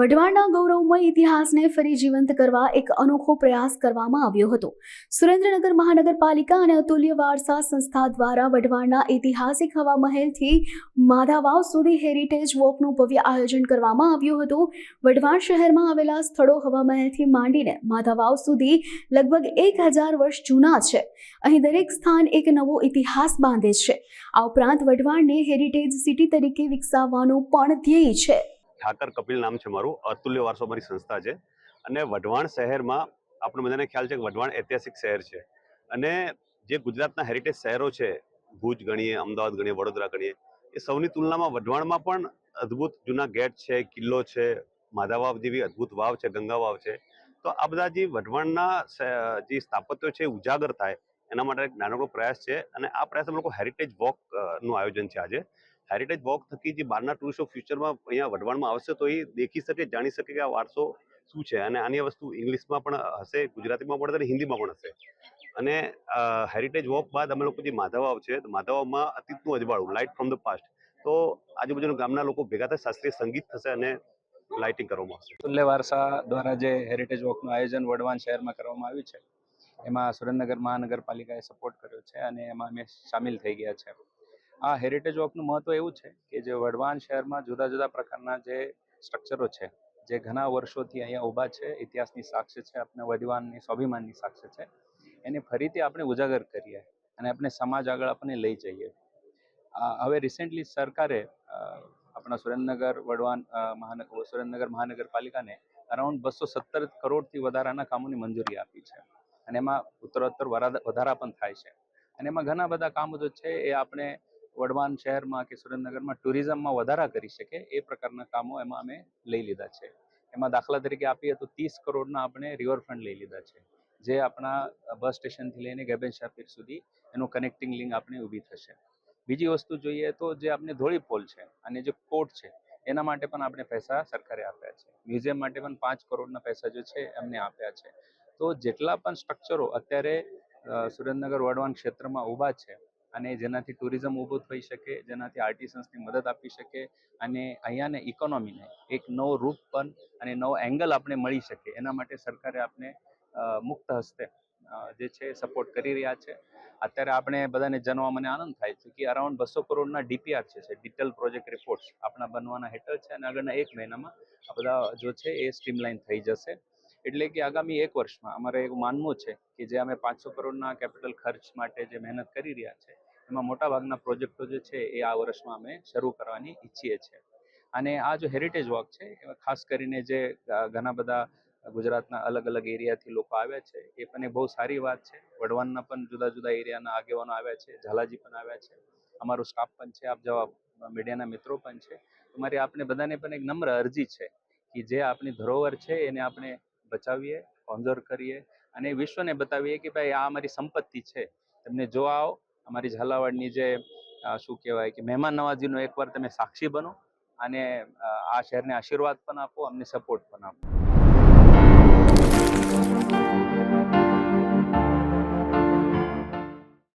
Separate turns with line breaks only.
વઢવાણના ગૌરવમય ઇતિહાસને ફરી જીવંત કરવા એક અનોખો પ્રયાસ કરવામાં આવ્યો હતો. સુરેન્દ્રનગર મહાનગરપાલિકા અને અતુલ્ય વારસા સંસ્થા દ્વારા વઢવાણના ઐતિહાસિક હવા મહેલથી માધાવાવ સુધી હેરિટેજ વોકનું ભવ્ય આયોજન કરવામાં આવ્યું હતું. વઢવાણ શહેરમાં આવેલા સ્થળો હવા મહેલથી માંડીને માધાવાવ સુધી લગભગ એક હજાર વર્ષ જૂના છે. અહીં દરેક સ્થાન એક નવો ઇતિહાસ બાંધે છે. આ ઉપરાંત વઢવાણને હેરિટેજ સિટી તરીકે વિકસાવવાનું પણ ધ્યેય છે.
ઠાકર કપિલ નામ છે મારું, અતુલ્ય વારસો મારી સંસ્થા છે. અને વઢવાણ શહેરમાં આપણે બધાને ખ્યાલ છે કે વઢવાણ ઐતિહાસિક શહેર છે. અને જે ગુજરાતના હેરિટેજ શહેરો છે, ભુજ ગણીએ, અમદાવાદ ગણીએ, વડોદરા ગણીએ, એ સૌની તુલનામાં વઢવાણમાં પણ અદ્ભુત જૂના ગેટ છે, કિલ્લો છે, માધાવાવ જેવી અદ્ભુત વાવ છે, ગંગા વાવ છે. તો આ બધા જે વઢવાણના જે સ્થાપત્યો છે ઉજાગર થાય, એના માટે એક નાનકડો પ્રયાસ છે. અને આ પ્રયાસ અમે લોકો હેરિટેજ વોકનું આયોજન છે આજે. હેરિટેજ વોક થકી જે બહારના ટુરિસ્ટો ફ્યુચરમાં અહીંયા વઢવાણમાં આવશે તો એ દેખી શકે, જાણી શકે કે આ વારસો શું છે અને આની વસ્તુ ઇંગ્લિશમાં પણ હશે, ગુજરાતીમાં પણ અને હિન્દીમાં પણ હશે. અને હેરિટેજ વોક બાદ અમે લોકો જે માધવાવ છે માધવાવમાં અતીતનું અજવાળું લાઇટ ફ્રોમ ધ પાસ્ટ તો આજુબાજુના ગામના લોકો ભેગા થાય, શાસ્ત્રીય સંગીત થશે અને લાઇટિંગ કરવામાં આવશે.
ખુલ્લે વારસા દ્વારા જે હેરિટેજ વોકનું આયોજન વડવાન શહેરમાં કરવામાં આવ્યું છે, એમાં સુરેન્દ્રનગર મહાનગરપાલિકાએ સપોર્ટ કર્યો છે અને એમાં અમે સામેલ થઈ ગયા છે. આ હેરિટેજ વોકનું મહત્વ એવું છે કે જે વડવાન શહેરમાં જુદા જુદા પ્રકારના જે સ્ટ્રક્ચરો છે, જે ઘણા વર્ષોથી અહીંયા ઊભા છે, ઇતિહાસની સાક્ષ્ય છે આપણે વડવાનની સ્વાભિમાનની સાક્ષ્ય છે, એને ફરીથી આપણે ઉજાગર કરીએ અને આપણે સમાજ આગળ આપણે લઈ જઈએ. હવે રિસેન્ટલી સરકારે આપણા સુરેન્દ્રનગર વડવાન મહાનગર સુરેન્દ્રનગર મહાનગરપાલિકાને અરાઉન્ડ બસો સત્તર કરોડથી વધારાના કામોની મંજૂરી આપી છે અને એમાં ઉત્તરોત્તર વધારા પણ થાય છે. અને એમાં ઘણા બધા કામો જો છે એ આપણે વડવાન શહેરમાં કે સુરેન્દ્રનગરમાં ટુરિઝમમાં વધારા કરી શકે એ પ્રકારના કામો એમાં અમે લઈ લીધા છે. એમાં દાખલા તરીકે આપીએ તો ત્રીસ કરોડના આપણે રિવરફ્રન્ટ લઈ લીધા છે. જે આપણા બસ સ્ટેશનથી લઈને ગેબેન શાપીર સુધી એનું કનેક્ટિંગ લિંક આપણે ઊભી થશે. બીજી વસ્તુ જોઈએ તો જે આપણે ધોળી પોલ છે અને જે કોર્ટ છે એના માટે પણ આપણે પૈસા સરકારે આપ્યા છે. મ્યુઝિયમ માટે પણ પાંચ કરોડના પૈસા જે છે એમને આપ્યા છે. તો જેટલા પણ સ્ટ્રક્ચરો અત્યારે સુરેન્દ્રનગર વડવાન ક્ષેત્રમાં ઊભા છે અને જેનાથી ટુરિઝમ ઊભું થઈ શકે, જેનાથી આર્ટિસન્સની મદદ આપી શકે અને અહીંયાને ઇકોનોમીને એક નવો રૂપ પણ અને નવો એંગલ આપણે મળી શકે. એના માટે સરકારે આપણે મુક્ત હસ્તે જે છે સપોર્ટ કરી રહ્યા છે. અત્યારે આપણે બધાને જાણવા મને આનંદ થાય છે કે અરાઉન્ડ બસો કરોડના ડીપીઆર છે, ડિટેલ પ્રોજેક્ટ રિપોર્ટ્સ આપણા બનવાના હેઠળ છે અને આગળના એક મહિનામાં આ બધા જો છે એ સ્ટ્રીમલાઇન થઈ જશે. એટલે કે આગામી એક વર્ષમાં અમારે એવું માનવું છે કે જે અમે પાંચસો કરોડના કેપિટલ ખર્ચ માટે જે મહેનત કરી રહ્યા છે, એમાં મોટાભાગના પ્રોજેક્ટો જે છે એ આ વર્ષમાં અમે શરૂ કરવાની ઈચ્છીએ છીએ. અને આ જો હેરિટેજ વોક છે, એમાં ખાસ કરીને જે ઘણા બધા ગુજરાતના અલગ અલગ એરિયાથી લોકો આવ્યા છે, એ પણ એ બહુ સારી વાત છે. વડવાનના પણ જુદા જુદા એરિયાના આગેવાનો આવ્યા છે, ઝાલાજી પણ આવ્યા છે. અમારો સ્ટાફ પણ છે, આપ જેવા મીડિયાના મિત્રો પણ છે. અમારી આપણે બધાને પણ એક નમ્ર અરજી છે કે જે આપણી ધરોહર છે, એને આપણે બચાવીએ ઓબ્ઝર્વ કરીએ અને વિશ્વને બતાવીએ કે ભાઈ આ અમારી સંપત્તિ છે. તમને જોવા આવો અમારી ઝાલાવાડની જે શું કહેવાય કે મહેમાન નવાજીનો એકવાર તમે સાક્ષી બનો અને આ શહેરને આશીર્વાદ પણ આપો, અમને સપોર્ટ પણ આપો.